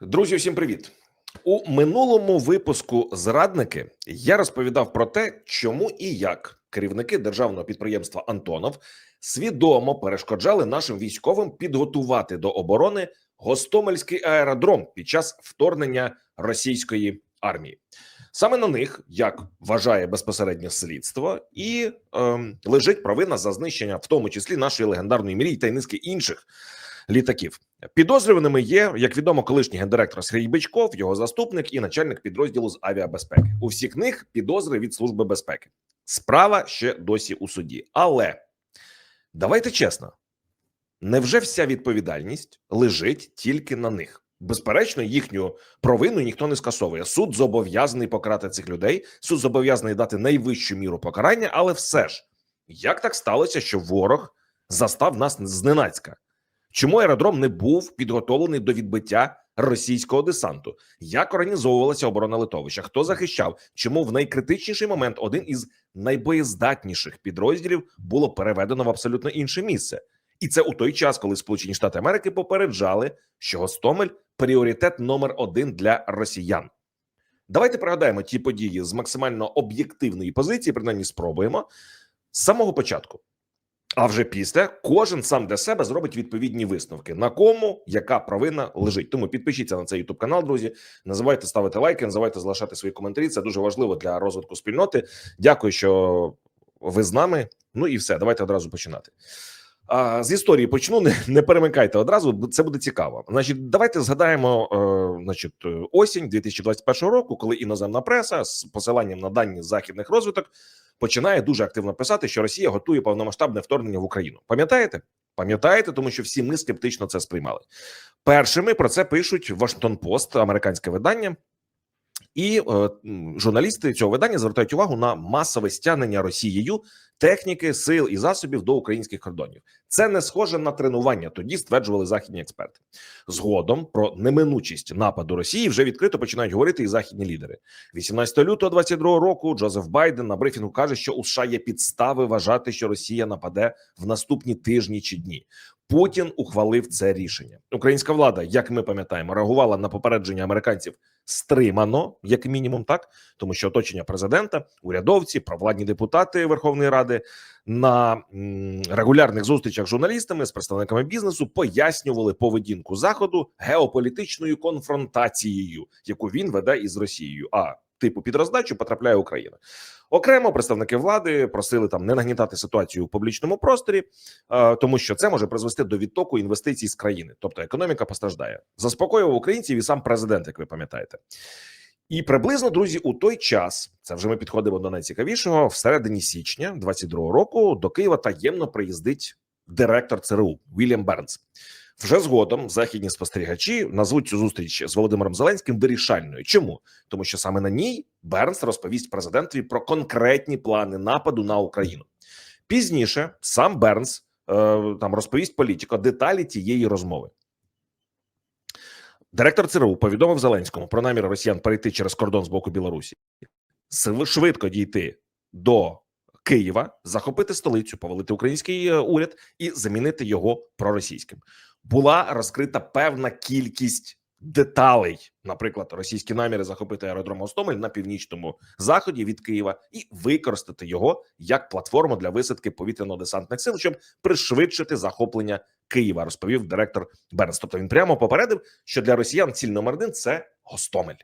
Друзі, всім привіт! У минулому випуску зрадники я розповідав про те, чому і як керівники державного підприємства Антонов свідомо перешкоджали нашим військовим підготувати до оборони Гостомельський аеродром під час вторгнення російської армії. Саме на них, як вважає безпосереднє слідство, і ем, лежить провина за знищення, в тому числі нашої легендарної мрії та й низки інших літаків. Підозрюваними є, як відомо, колишній гендиректор Сергій Бичков, його заступник і начальник підрозділу з авіабезпеки. У всіх них підозри від служби безпеки. Справа ще досі у суді. Але давайте чесно: невже вся відповідальність лежить тільки на них? Безперечно, їхню провину ніхто не скасовує. Суд зобов'язаний покарати цих людей. Суд зобов'язаний дати найвищу міру покарання, але все ж як так сталося, що ворог застав нас зненацька? Чому аеродром не був підготовлений до відбиття російського десанту? Як організовувалася оборона литовища? Хто захищав? Чому в найкритичніший момент один із найбоєздатніших підрозділів було переведено в абсолютно інше місце? І це у той час, коли Сполучені Штати Америки попереджали, що Гостомель пріоритет номер один для росіян. Давайте пригадаємо ті події з максимально об'єктивної позиції, принаймні спробуємо з самого початку. А вже після кожен сам для себе зробить відповідні висновки, на кому яка провина лежить. Тому підпишіться на цей YouTube канал, друзі. Не забувайте ставити лайки, не забувайте залишати свої коментарі. Це дуже важливо для розвитку спільноти. Дякую, що ви з нами. Ну і все, давайте одразу починати. А, з історії почну. Не, не перемикайте одразу, це буде цікаво. Значить, давайте згадаємо, е, значить, осінь 2021 року, коли іноземна преса з посиланням на дані західних розвиток починає дуже активно писати, що Росія готує повномасштабне вторгнення в Україну. Пам'ятаєте? Пам'ятаєте, тому що всі ми скептично це сприймали. Першими про це пишуть Вашингтон Пост, американське видання, і е, журналісти цього видання звертають увагу на масове стягнення Росією техніки, сил і засобів до українських кордонів. Це не схоже на тренування. Тоді стверджували західні експерти. Згодом про неминучість нападу Росії вже відкрито починають говорити і західні лідери. 18 лютого 22 року Джозеф Байден на брифінгу каже, що у США є підстави вважати, що Росія нападе в наступні тижні чи дні. Путін ухвалив це рішення. Українська влада, як ми пам'ятаємо, реагувала на попередження американців стримано, як мінімум, так тому що оточення президента, урядовці, провладні депутати Верховної Ради на регулярних зустрічах з журналістами з представниками бізнесу пояснювали поведінку заходу геополітичною конфронтацією, яку він веде із Росією. А типу під роздачу потрапляє Україна. Окремо представники влади просили там не нагнітати ситуацію у публічному просторі, е, тому що це може призвести до відтоку інвестицій з країни, тобто економіка постраждає. Заспокоював українців і сам президент, як ви пам'ятаєте. І приблизно друзі, у той час це вже ми підходимо до найцікавішого. В середині січня 22-го року до Києва таємно приїздить директор ЦРУ Вільям Бернс. Вже згодом західні спостерігачі назвуть цю зустріч з Володимиром Зеленським вирішальною. Чому тому, що саме на ній Бернс розповість президентові про конкретні плани нападу на Україну пізніше. Сам Бернс е, там розповість політико деталі тієї розмови. Директор ЦРУ повідомив Зеленському про намір Росіян перейти через кордон з боку Білорусі, швидко дійти до Києва, захопити столицю, повалити український уряд і замінити його проросійським. Була розкрита певна кількість деталей, наприклад, російські наміри захопити аеродром Гостомель на північному заході від Києва і використати його як платформу для висадки повітряно-десантних сил, щоб пришвидшити захоплення Києва, розповів директор Бернс. Тобто він прямо попередив, що для росіян ціль номер один це Гостомель.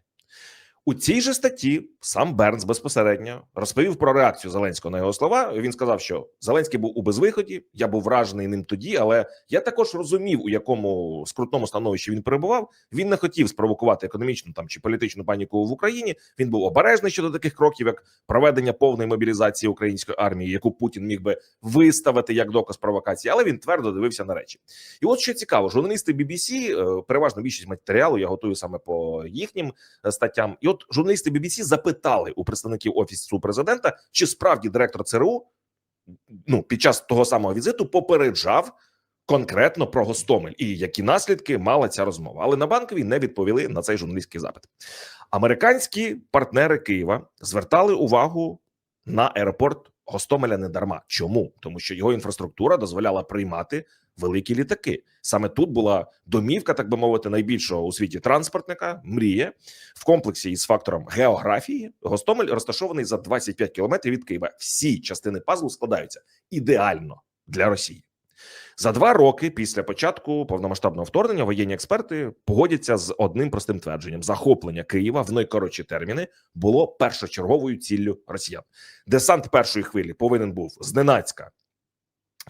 У цій же статті сам Бернс безпосередньо розповів про реакцію Зеленського на його слова. Він сказав, що Зеленський був у безвиході. Я був вражений ним тоді, але я також розумів, у якому скрутному становищі він перебував. Він не хотів спровокувати економічну там чи політичну паніку в Україні. Він був обережний щодо таких кроків, як проведення повної мобілізації української армії, яку Путін міг би виставити як доказ провокації, але він твердо дивився на речі. І от що цікаво, журналісти BBC, е, переважно більшість матеріалу я готую саме по їхнім е, статтям. І от журналісти BBC запитали у представників офісу президента, чи справді директор ЦРУ ну під час того самого візиту попереджав конкретно про Гостомель і які наслідки мала ця розмова. Але на банковій не відповіли на цей журналістський запит. Американські партнери Києва звертали увагу на аеропорт Гостомеля не дарма. Чому тому, що його інфраструктура дозволяла приймати великі літаки. Саме тут була домівка, так би мовити, найбільшого у світі транспортника. Мрія в комплексі із фактором географії. Гостомель розташований за 25 кілометрів від Києва. Всі частини пазлу складаються ідеально для Росії. За два роки після початку повномасштабного вторгнення воєнні експерти погодяться з одним простим твердженням: захоплення Києва в найкоротші терміни було першочерговою ціллю росіян. Десант першої хвилі повинен був зненацька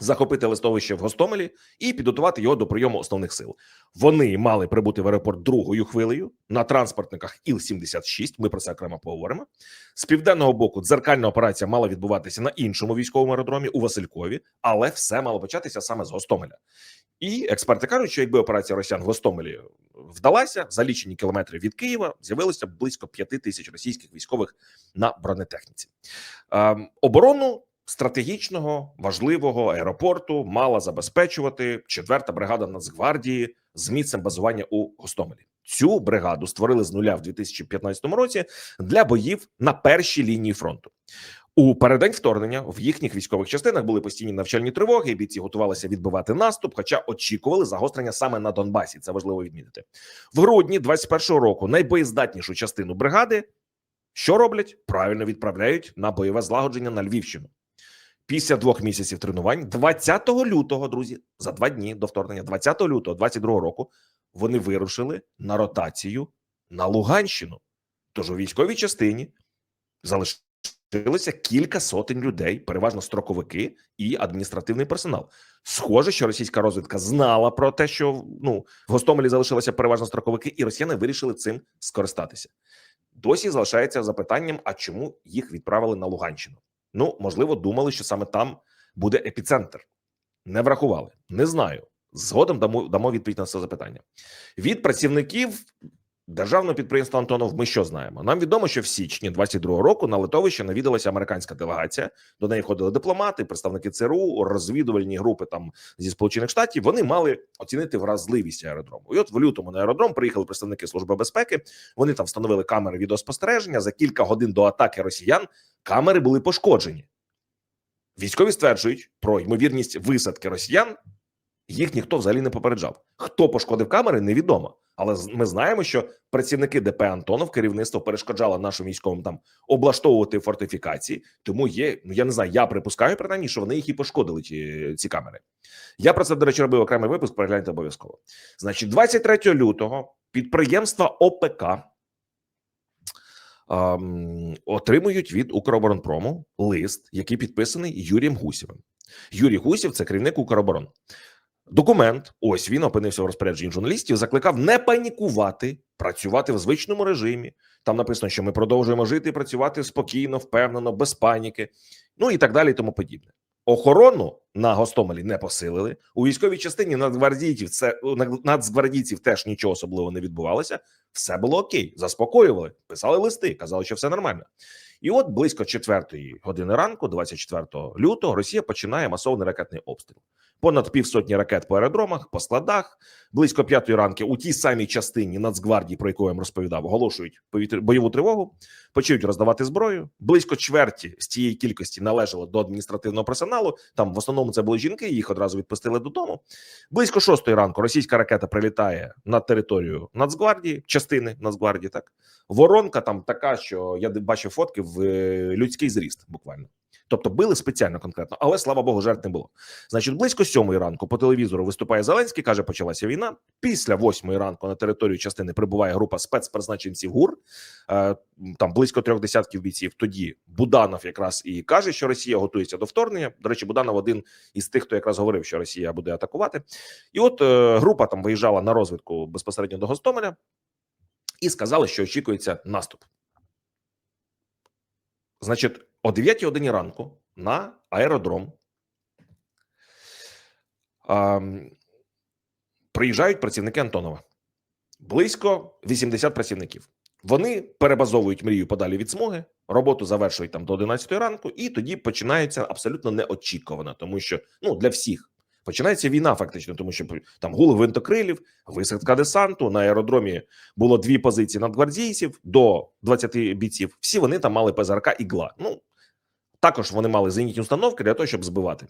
захопити листовище в Гостомелі і підготувати його до прийому основних сил. Вони мали прибути в аеропорт другою хвилею на транспортниках Іл-76, Ми про це окремо поговоримо. З південного боку дзеркальна операція мала відбуватися на іншому військовому аеродромі у Василькові, але все мало початися саме з Гостомеля. І експерти кажуть, що якби операція росіян в Гостомелі вдалася, за лічені кілометри від Києва з'явилося близько п'яти тисяч російських військових на бронетехніці. Ем, оборону стратегічного важливого аеропорту мала забезпечувати четверта бригада Нацгвардії з місцем базування у Гостомелі. Цю бригаду створили з нуля в 2015 році для боїв на першій лінії фронту. У переддень вторгнення в їхніх військових частинах були постійні навчальні тривоги. і Бійці готувалися відбивати наступ, хоча очікували загострення саме на Донбасі. Це важливо відмітити в грудні 21-го року. Найбоєздатнішу частину бригади що роблять? Правильно відправляють на бойове злагодження на Львівщину. Після двох місяців тренувань, 20 лютого, друзі, за два дні до вторгнення, 20 лютого 22 року, вони вирушили на ротацію на Луганщину. Тож у військовій частині залишилося кілька сотень людей, переважно строковики і адміністративний персонал. Схоже, що російська розвідка знала про те, що ну в Гостомелі залишилися переважно строковики, і росіяни вирішили цим скористатися. Досі залишається запитанням: а чому їх відправили на Луганщину? Ну, можливо, думали, що саме там буде епіцентр. Не врахували. Не знаю. Згодом дамо дамо відповідь на це запитання. Від працівників державного підприємства Антонов. Ми що знаємо? Нам відомо, що в січні 22-го року на литовище навідалася американська делегація. До неї входили дипломати, представники ЦРУ, розвідувальні групи там зі сполучених штатів. Вони мали оцінити вразливість аеродрому. І от в лютому на аеродром приїхали представники служби безпеки. Вони там встановили камери відеоспостереження. За кілька годин до атаки росіян камери були пошкоджені. Військові стверджують про ймовірність висадки росіян. Їх ніхто взагалі не попереджав. Хто пошкодив камери, невідомо. Але ми знаємо, що працівники ДП Антонов керівництво перешкоджало нашим військовим там облаштовувати фортифікації. Тому є. Ну я не знаю. Я припускаю принаймні, що вони їх і пошкодили. Ці ці камери. Я про це до речі робив окремий випуск. Перегляньте обов'язково. Значить, 23 лютого підприємства ОПК ем, отримують від Укроборонпрому лист, який підписаний Юрієм Гусєвим. Юрій Гусів це керівник Укроборон. Документ, ось він опинився в розпорядженні журналістів. Закликав не панікувати, працювати в звичному режимі. Там написано, що ми продовжуємо жити і працювати спокійно, впевнено, без паніки, ну і так далі, і тому подібне. Охорону на Гостомелі не посилили у військовій частині нацгвардійців. Це нацгвардійців теж нічого особливого не відбувалося. Все було окей, заспокоювали, писали листи, казали, що все нормально. І от близько 4 години ранку, 24 лютого, Росія починає масовний ракетний обстріл. Понад півсотні ракет по аеродромах, по складах. Близько п'ятої ранки у тій самій частині Нацгвардії, про яку я вам розповідав, оголошують бойову тривогу, почують роздавати зброю. Близько чверті з цієї кількості належало до адміністративного персоналу. Там в основному це були жінки. Їх одразу відпустили додому. Близько шостої ранку російська ракета прилітає на територію Нацгвардії, частини Нацгвардії. Так воронка там така, що я бачив фотки в е, людський зріст, буквально. Тобто били спеціально конкретно, але слава Богу, жертв не було. Значить, близько сьомої ранку по телевізору виступає Зеленський, каже, почалася війна. Після восьмої ранку на територію частини прибуває група спецпризначенців ГУР. Е, там близько трьох десятків бійців. Тоді Буданов якраз і каже, що Росія готується до вторгнення. До речі, Буданов один із тих, хто якраз говорив, що Росія буде атакувати. І от е, група там виїжджала на розвідку безпосередньо до Гостомеля і сказали, що очікується наступ. Значить, о 9 годині ранку на аеродром а, приїжджають працівники Антонова. Близько 80 працівників. Вони перебазовують мрію подалі від смуги, роботу завершують там до 11 ранку, і тоді починається абсолютно неочікувано, тому що ну для всіх починається війна, фактично, тому що там гули винтокрилів, висадка десанту на аеродромі було дві позиції надгвардійців до 20 бійців. Всі вони там мали ПЗРК ігла. Ну також вони мали зенітні установки для того, щоб збивати.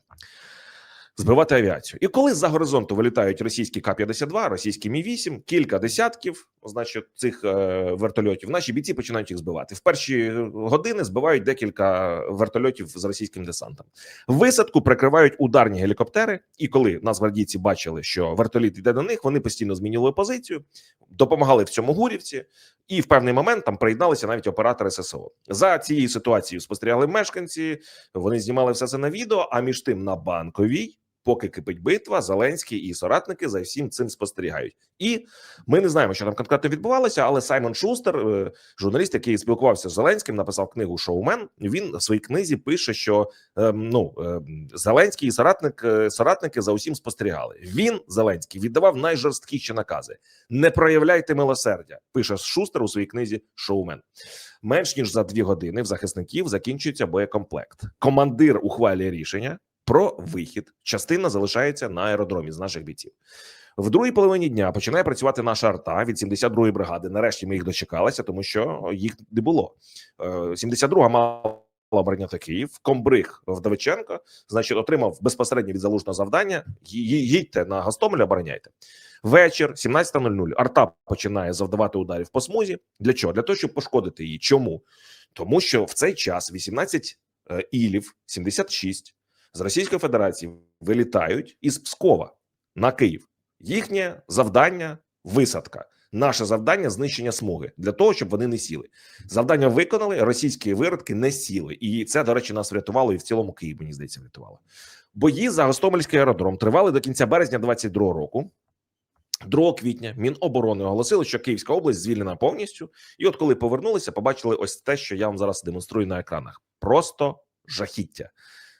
Збивати авіацію. І коли з-за горизонту вилітають російські К-52, російські Мі-8, кілька десятків, значить, цих е, вертольотів, наші бійці починають їх збивати. В перші години збивають декілька вертольотів з російським десантом. Висадку прикривають ударні гелікоптери. І коли нацгвардійці бачили, що вертоліт йде до них, вони постійно змінювали позицію, допомагали в цьому гурівці, і в певний момент там приєдналися навіть оператори ССО. За цією ситуацією спостерігали мешканці. Вони знімали все це на відео. А між тим на банковій, поки кипить битва, Зеленський і соратники за всім цим спостерігають. І ми не знаємо, що там конкретно відбувалося, але Саймон Шустер, е, журналіст, який спілкувався з Зеленським, написав книгу Шоумен. Він в своїй книзі пише, що е, ну е, Зеленський і соратник е, соратники за усім спостерігали. Він Зеленський віддавав найжорсткіші накази: не проявляйте милосердя. Пише Шустер у своїй книзі Шоумен. Менш ніж за дві години в захисників закінчується боєкомплект. Командир ухвалює рішення про вихід. Частина залишається на аеродромі з наших бійців. В другій половині дня починає працювати наша арта від 72-ї бригади. Нарешті ми їх дочекалися, тому що їх не було. Е, 72-га мала обороняти Київ. Комбриг Вдовиченко, значить, отримав безпосередньо від залужного завдання. «Ї- Їдьте на Гостомель, обороняйте. Вечір, 17.00. Арта починає завдавати ударів по смузі. Для чого? Для того, щоб пошкодити її. Чому? Тому що в цей час 18 е, ілів, 76 з Російської Федерації вилітають із Пскова на Київ. Їхнє завдання висадка. Наше завдання знищення смуги для того, щоб вони не сіли. Завдання виконали. Російські виродки не сіли, і це, до речі, нас врятувало і в цілому Київ, мені здається, врятувало. Бої за Гостомельський аеродром тривали до кінця березня 22 року. 2 квітня Міноборони оголосили, що Київська область звільнена повністю. І от коли повернулися, побачили ось те, що я вам зараз демонструю на екранах. Просто жахіття.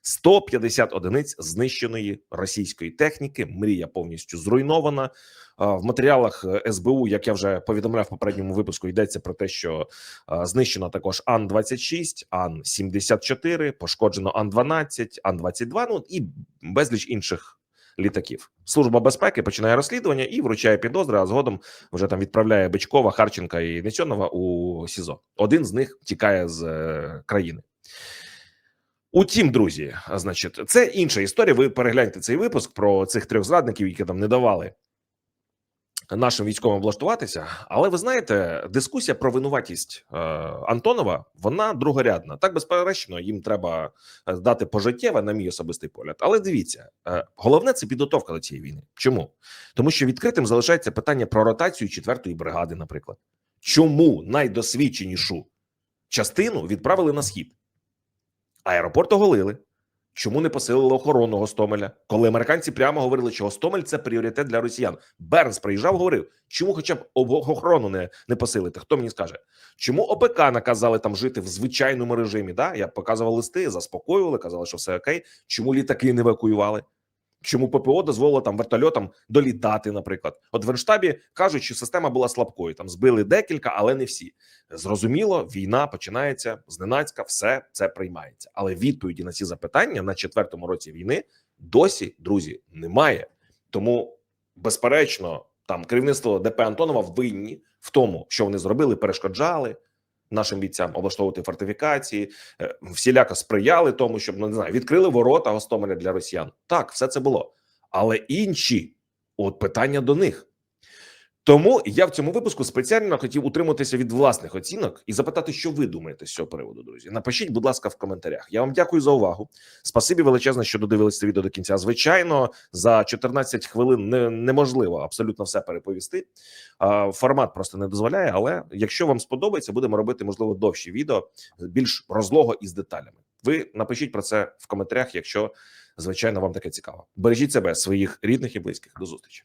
150 одиниць знищеної російської техніки. Мрія повністю зруйнована. В матеріалах е, СБУ, як я вже повідомляв в попередньому випуску, йдеться про те, що знищено також Ан 26 Ан 74 пошкоджено Ан 12 Ан 22 Ну і безліч інших літаків. Служба безпеки починає розслідування і вручає підозри. А згодом вже там відправляє Бичкова, Харченка і Несьонова у СІЗО. Один з них тікає з е, країни. Утім, друзі, значить, це інша історія. Ви перегляньте цей випуск про цих трьох зрадників, які там не давали нашим військовим облаштуватися. Але ви знаєте, дискусія про винуватість е, Антонова вона другорядна. Так безперечно, їм треба е, дати пожиттєве, на мій особистий погляд. Але дивіться, е, головне це підготовка до цієї війни. Чому? Тому що відкритим залишається питання про ротацію четвертої бригади, наприклад. Чому найдосвідченішу частину відправили на схід? Аеропорт оголили. Чому не посилили охорону Гостомеля? Коли американці прямо говорили, що Гостомель це пріоритет для росіян. Бернс приїжджав, говорив, чому хоча б охорону не, не посилити? Хто мені скаже? Чому ОПК наказали там жити в звичайному режимі? Да? Я показував листи, заспокоювали, казали, що все окей. Чому літаки не евакуювали? Чому ППО дозволило там вертольотам долітати, наприклад? От в Генштабі кажуть, що система була слабкою. Там збили декілька, але не всі. Зрозуміло, війна починається зненацька, все це приймається. Але відповіді на ці запитання на четвертому році війни досі, друзі, немає. Тому, безперечно, там керівництво ДП Антонова винні в тому, що вони зробили, перешкоджали нашим бійцям облаштовувати фортифікації, е, всіляко сприяли тому, щоб ну не знаю, відкрили ворота Гостомеля для росіян. Так, все це було. Але інші, от питання до них. Тому я в цьому випуску спеціально хотів утриматися від власних оцінок і запитати, що ви думаєте з цього приводу, друзі. Напишіть, будь ласка, в коментарях. Я вам дякую за увагу. Спасибі величезне, що додивилися відео до кінця. Звичайно, за 14 хвилин не, неможливо абсолютно все переповісти. Формат просто не дозволяє. Але якщо вам сподобається, будемо робити можливо довші відео більш розлого і з деталями. Ви напишіть про це в коментарях, якщо звичайно вам таке цікаво. Бережіть себе, своїх рідних і близьких. До зустрічі.